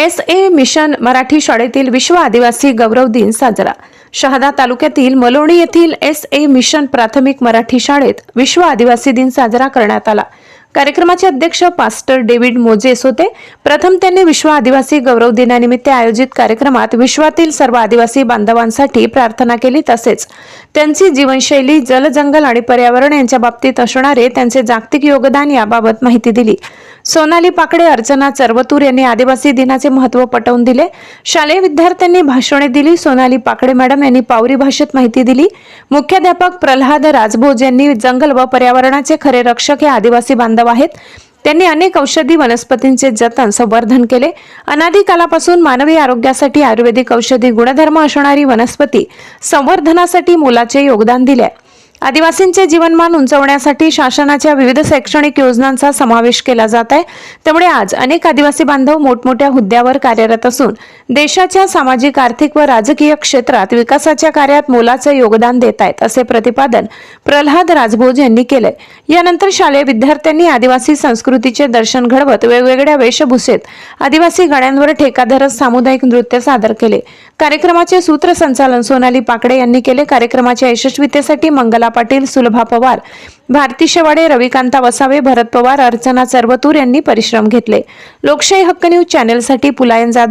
S A mission Marathi शाळेतील विश्व आदिवासी गौरव दिन साजरा. शहादा तालुक्यातील मलोणी येथील एस ए मिशन प्राथमिक मराठी शाळेत विश्व आदिवासी दिन साजरा करण्यात आला. कार्यक्रमाचे अध्यक्ष पास्टर डेव्हिड मोजेस होते. प्रथम त्यांनी विश्व आदिवासी गौरव दिनानिमित्त आयोजित कार्यक्रमात विश्वातील सर्व आदिवासी बांधवांसाठी प्रार्थना केली तसेच त्यांची जीवनशैली जल जंगल आणि पर्यावरण यांच्या बाबतीत असणारे त्यांचे जागतिक योगदान याबाबत माहिती दिली. सोनाली पाकडे अर्चना चरवतूर यांनी आदिवासी दिनाचे महत्त्व पटवून दिले. शालेय विद्यार्थ्यांनी भाषणे दिली. सोनाली पाकडे मॅडम यांनी पावरी भाषेत माहिती दिली. मुख्याध्यापक प्रल्हाद राजभोज यांनी जंगल व पर्यावरणाचे खरे रक्षक हे आदिवासी बांधव आहेत. त्यांनी अनेक औषधी वनस्पतींचे जतन संवर्धन केले. अनादी कालापासून मानवी आरोग्यासाठी आयुर्वेदिक औषधी गुणधर्म असणारी वनस्पती संवर्धनासाठी मोलाचे योगदान दिले. आदिवासींचे जीवनमान उंचवण्यासाठी शासनाच्या विविध शैक्षणिक योजनांचा समावेश केला जात आहे. त्यामुळे आज अनेक आदिवासी बांधव मोठमोठ्या हुद्द्यावर कार्यरत असून देशाच्या सामाजिक आर्थिक व राजकीय क्षेत्रात विकासाच्या कार्यात मोलाचं योगदान देत आहेत असे प्रतिपादन प्रल्हाद राजभोज यांनी केलंय. यानंतर शालेय विद्यार्थ्यांनी आदिवासी संस्कृतीचे दर्शन घडवत वेगवेगळ्या वेशभूषेत आदिवासी गाण्यांवर ठेका धरत सामुदायिक नृत्य सादर केले. कार्यक्रमाचे सूत्रसंचालन सोनाली पाकडे यांनी केले. कार्यक्रमाच्या यशस्वीतेसाठी मंगला पाटील सुलभा पवार भारती शेवाडे रविकांता वसावे भरत पवार अर्चना चरवतूर यांनी परिश्रम घेतले. लोकशाही हक्क न्यूज चॅनेलसाठी पुलायन जाधव